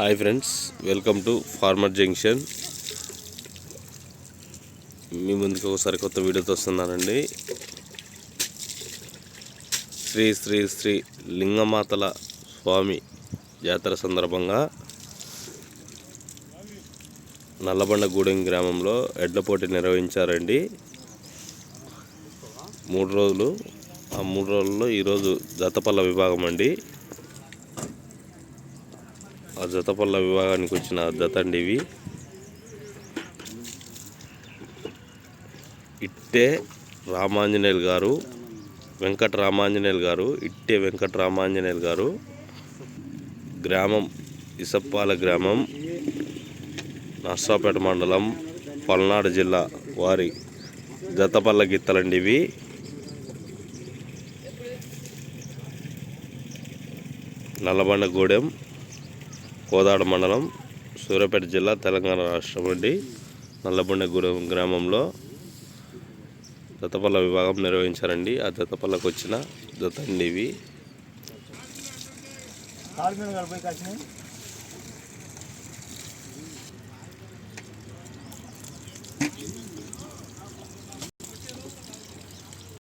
Hi friends welcome to farmer junction. మీ ముందుకు ఒకసారి కొత్త వీడియోతో వస్తున్నానండి. శ్రీ శ్రీ శ్రీ లింగమాతల స్వామి జాతర సందర్భంగా నల్లబండగూడెం గ్రామంలో ఎడ్ల పోటీ నిర్వహించారండి. మూడు రోజులు ఆ మూడు రోజుల్లో ఈరోజు జతపల్ల విభాగం అండి ఆ జతపల్ల విభాగానికి వచ్చిన జతండి ఇవి ఇట్టే రామాంజనేయులు గారు వెంకట రామాంజనేయులు గారు ఇట్టే వెంకట రామాంజనేయులు గారు గ్రామం ఇసప్పాల గ్రామం నర్సాపేట మండలం పల్నాడు జిల్లా వారి జతపల్ల గిత్తలండి ఇవి నల్లబండగూడెం కోదాడ మండలం సూర్యాపేట జిల్లా తెలంగాణ రాష్ట్రం అండి. నల్లబండగూడెం గ్రామంలో దత్తపల్ల విభాగం నిర్వహించారండి. ఆ దత్తపల్లకు వచ్చిన జత ఇవి.